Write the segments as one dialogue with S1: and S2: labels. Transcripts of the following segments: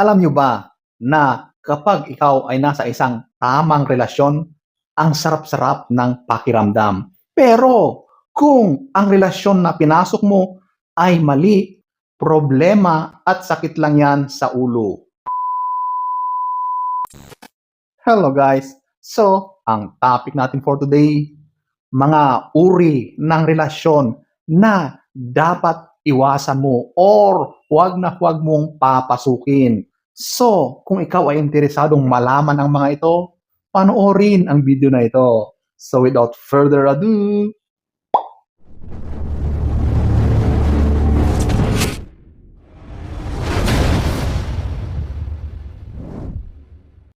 S1: Alam nyo ba na kapag ikaw ay nasa isang tamang relasyon, ang sarap-sarap ng pakiramdam. Pero kung ang relasyon na pinasok mo ay mali, problema at sakit lang yan sa ulo. Hello guys! So, ang topic natin for today, mga uri ng relasyon na dapat iwasan mo or huwag na huwag mong papasukin. So, kung ikaw ay interesadong malaman ang mga ito, panoorin ang video na ito. So, without further ado,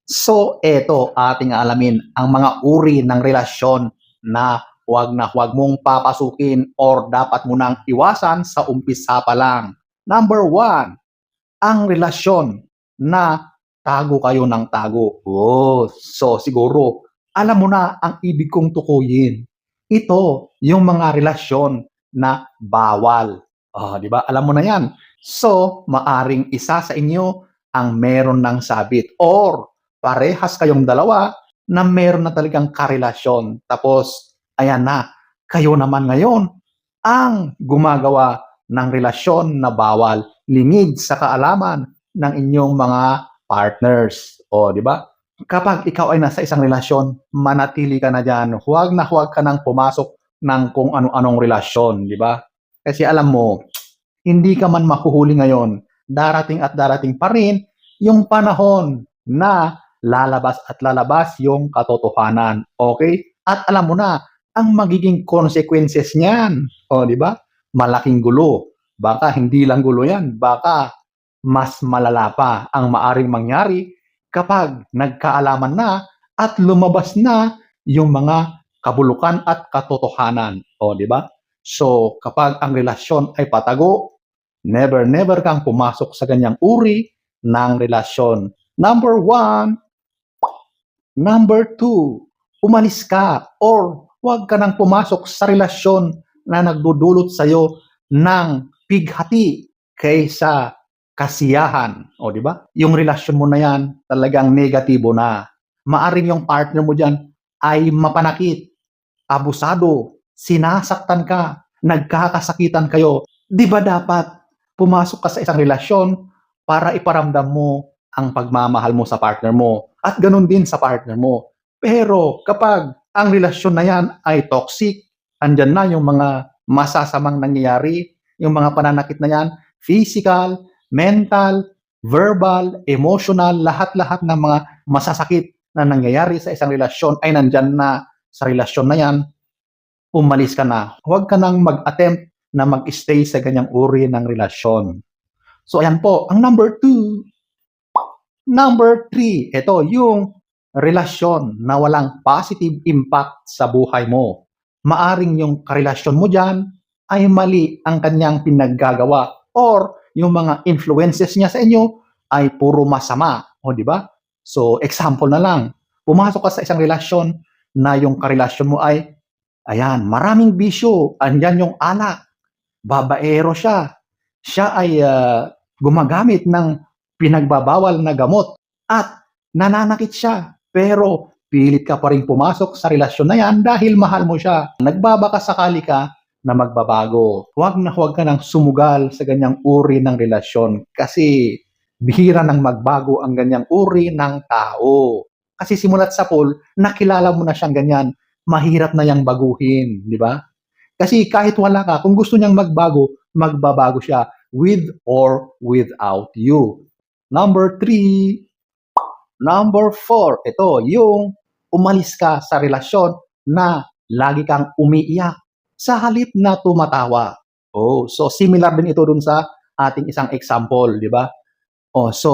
S1: So, eto ating alamin ang mga uri ng relasyon na huwag na huwag mong papasukin or dapat mo nang iwasan sa umpisa pa lang. Number one, ang relasyon na tago kayo ng tago. Oh, so siguro, alam mo na ang ibig kong tukuyin. Ito, yung mga relasyon na bawal. Ah, di ba? Alam mo na yan. So, maaring isa sa inyo ang meron ng sabit or parehas kayong dalawa na meron na talagang karelasyon. Tapos, ayan na, kayo naman ngayon ang gumagawa ng relasyon na bawal, lingid sa kaalaman ng inyong mga partners. O, di ba? Kapag ikaw ay nasa isang relasyon, manatili ka na dyan. Huwag na huwag ka nang pumasok ng kung ano-anong relasyon, di ba? Kasi alam mo, hindi ka man mahuhuli ngayon, darating at darating pa rin yung panahon na lalabas at lalabas yung katotohanan. Okay? At alam mo na, ang magiging consequences niyan. O, di ba? Malaking gulo. Baka hindi lang gulo yan. Baka mas malala pa ang maaring mangyari kapag nagkaalaman na at lumabas na yung mga kabulukan at katotohanan. O, di ba? So, kapag ang relasyon ay patago, never, never kang pumasok sa ganyang uri ng relasyon. Number one, Number two, umalis ka or huwag ka nang pumasok sa relasyon na nagdudulot sa'yo ng pighati kaysa kasiyahan. O, di ba? Yung relasyon mo na yan, talagang negatibo na. Maaring yung partner mo dyan ay mapanakit, abusado, sinasaktan ka, nagkakasakitan kayo. Di ba dapat pumasok ka sa isang relasyon para iparamdam mo ang pagmamahal mo sa partner mo at ganun din sa partner mo. Pero kapag ang relasyon na yan ay toxic, andyan na yung mga masasamang nangyayari, yung mga pananakit na yan, physical, mental, verbal, emotional, lahat-lahat ng mga masasakit na nangyayari sa isang relasyon ay nandyan na sa relasyon na yan, umalis ka na. Huwag ka nang mag-attempt na mag-stay sa ganyang uri ng relasyon. So ayan po, ang number two, Number three, ito yung relasyon na walang positive impact sa buhay mo. Maaring yung karelasyon mo dyan ay mali ang kanyang pinaggagawa or yung mga influences niya sa inyo ay puro masama. O, di ba? So, example na lang. Pumasok ka sa isang relasyon na yung karelasyon mo ay, ayan, maraming bisyo. Andyan yung anak. Babaero siya. Siya ay uh, gumagamit ng pinagbabawal na gamot at nananakit siya. Pero pilit ka pa rin pumasok sa relasyon na yan dahil mahal mo siya. Nagbabaka sakali ka na magbabago. Huwag na huwag ka nang sumugal sa ganyang uri ng relasyon kasi bihira nang magbago ang ganyang uri ng tao. Kasi simulat sa pool, nakilala mo na siyang ganyan, mahirap na yang baguhin, di ba? Kasi kahit wala ka, kung gusto niyang magbago, magbabago siya with or without you. Number three, number four, ito, yung umalis ka sa relasyon na lagi kang umiiyak sa halip na tumatawa. Oh, so similar din ito dun sa ating isang example, di ba? Oh, so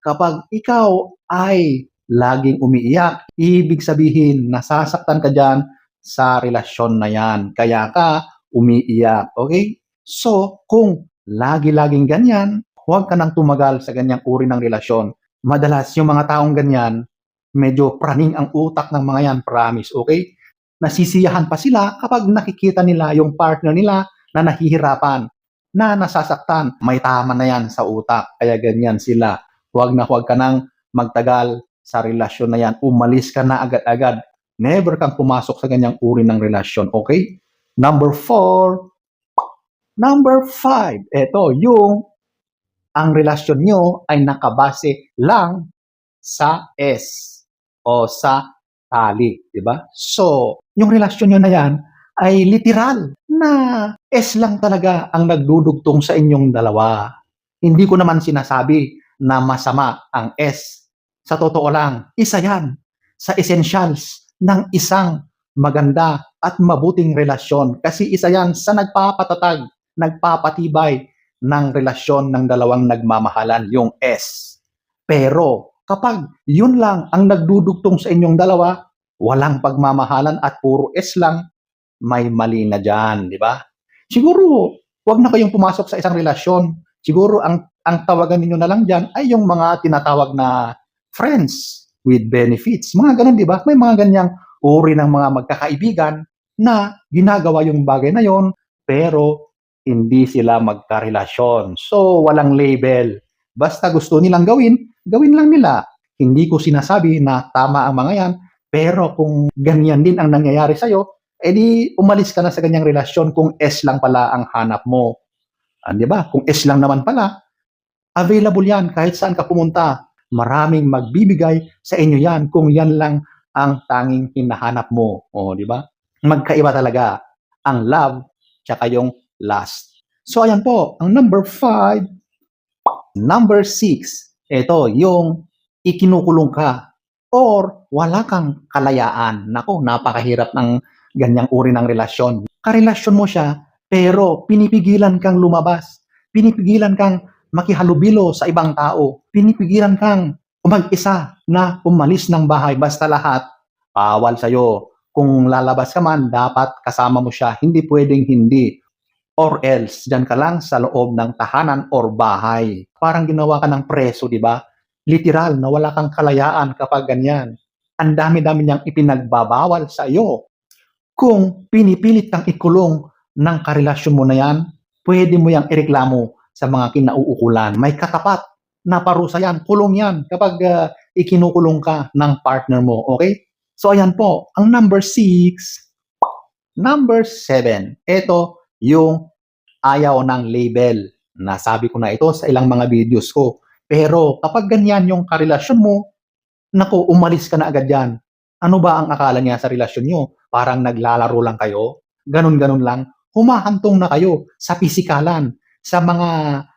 S1: kapag ikaw ay laging umiiyak, ibig sabihin nasasaktan ka diyan sa relasyon na yan. Kaya ka umiiyak, okay? So, kung lagi-laging ganyan, huwag ka nang tumagal sa ganyang uri ng relasyon. Madalas, yung mga taong ganyan, medyo praning ang utak ng mga yan, promise, okay? Nasisiyahan pa sila kapag nakikita nila yung partner nila na nahihirapan, na nasasaktan. May tama na yan sa utak, kaya ganyan sila. huwag na huwag ka nang magtagal sa relasyon na yan. Umalis ka na agad-agad. Never kang pumasok sa ganyang uri ng relasyon. Okay? Number four. Number five. Ito, yung ang relasyon nyo ay nakabase lang sa S o sa tali, di ba? So, yung relasyon nyo na yan ay literal na S lang talaga ang nagdudugtong sa inyong dalawa. Hindi ko naman sinasabi na masama ang S. Sa totoo lang, isa yan sa essentials ng isang maganda at mabuting relasyon kasi isa yan sa nagpapatatag, nagpapatibay ng relasyon ng dalawang nagmamahalan, yung S. Pero kapag yun lang ang nagdudugtong sa inyong dalawa, walang pagmamahalan at puro S lang, may mali na dyan, di ba? Siguro, wag na kayong pumasok sa isang relasyon. Siguro, ang, ang tawagan ninyo na lang dyan ay yung mga tinatawag na friends with benefits. Mga ganun, di ba? May mga ganyang uri ng mga magkakaibigan na ginagawa yung bagay na yon pero hindi sila magkarelasyon. So, walang label. Basta gusto nilang gawin, gawin lang nila. Hindi ko sinasabi na tama ang mga yan, pero kung ganyan din ang nangyayari sa'yo, edi umalis ka na sa ganyang relasyon kung S lang pala ang hanap mo. Ah, di ba? Kung S lang naman pala, available yan kahit saan ka pumunta. Maraming magbibigay sa inyo yan kung yan lang ang tanging hinahanap mo. O, di ba? Magkaiba talaga ang love tsaka yung lust. So, ayan po, ang number five. Number six, ito, yung ikinukulong ka or wala kang kalayaan. Nako, napakahirap ng ganyang uri ng relasyon. Karelasyon mo siya, pero pinipigilan kang lumabas. Pinipigilan kang makihalubilo sa ibang tao. Pinipigilan kang umag-isa na umalis ng bahay. Basta lahat, bawal sa'yo. Kung lalabas ka man, dapat kasama mo siya. Hindi pwedeng hindi. Or else, dyan ka lang sa loob ng tahanan or bahay. Parang ginawa ka ng preso, di ba? Literal, na wala kang kalayaan kapag ganyan. Ang dami-dami niyang ipinagbabawal sa iyo. Kung pinipilit kang ikulong ng karelasyon mo na yan, pwede mo yang ireklamo sa mga kinauukulan. May katapat na parusa yan, kulong yan kapag uh, ikinukulong ka ng partner mo. Okay? So ayan po, ang number six, number seven, ito yung ayaw ng label. Nasabi ko na ito sa ilang mga videos ko. Pero kapag ganyan yung karelasyon mo, naku, umalis ka na agad yan. Ano ba ang akala niya sa relasyon nyo? Parang naglalaro lang kayo? Ganon-ganon lang? Humahantong na kayo sa pisikalan, sa mga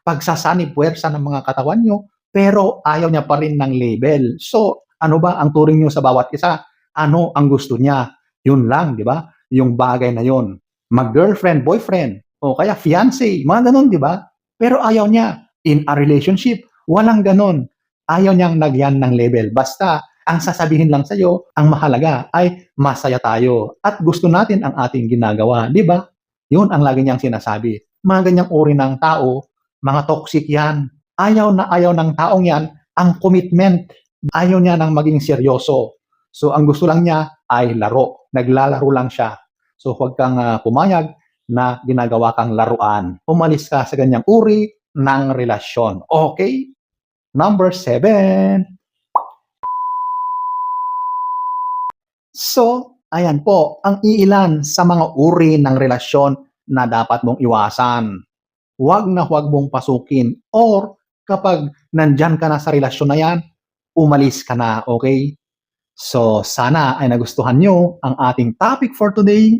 S1: pagsasanib puwersa ng mga katawan nyo, pero ayaw niya pa rin ng label. So, ano ba ang turing nyo sa bawat isa? Ano ang gusto niya? Yun lang, di ba? Yung bagay na yun. Mag-girlfriend, boyfriend, o kaya fiancé, mga ganon, di ba? Pero ayaw niya. In a relationship, walang ganon. Ayaw niyang nagyan ng label. Basta, ang sasabihin lang sa'yo, ang mahalaga ay masaya tayo at gusto natin ang ating ginagawa. Di ba? Yun ang lagi niyang sinasabi. Mga ganyang uri ng tao, mga toxic yan. Ayaw na ayaw ng taong yan ang commitment. Ayaw niya nang maging seryoso. So, ang gusto lang niya ay laro. Naglalaro lang siya. So, huwag kang uh, pumayag na ginagawa kang laruan. Umalis ka sa ganyang uri ng relasyon. Okay? Number seven. So, ayan po, ang iilan sa mga uri ng relasyon na dapat mong iwasan. Huwag na huwag mong pasukin or kapag nandyan ka na sa relasyon na yan, umalis ka na, okay? So, sana ay nagustuhan nyo ang ating topic for today.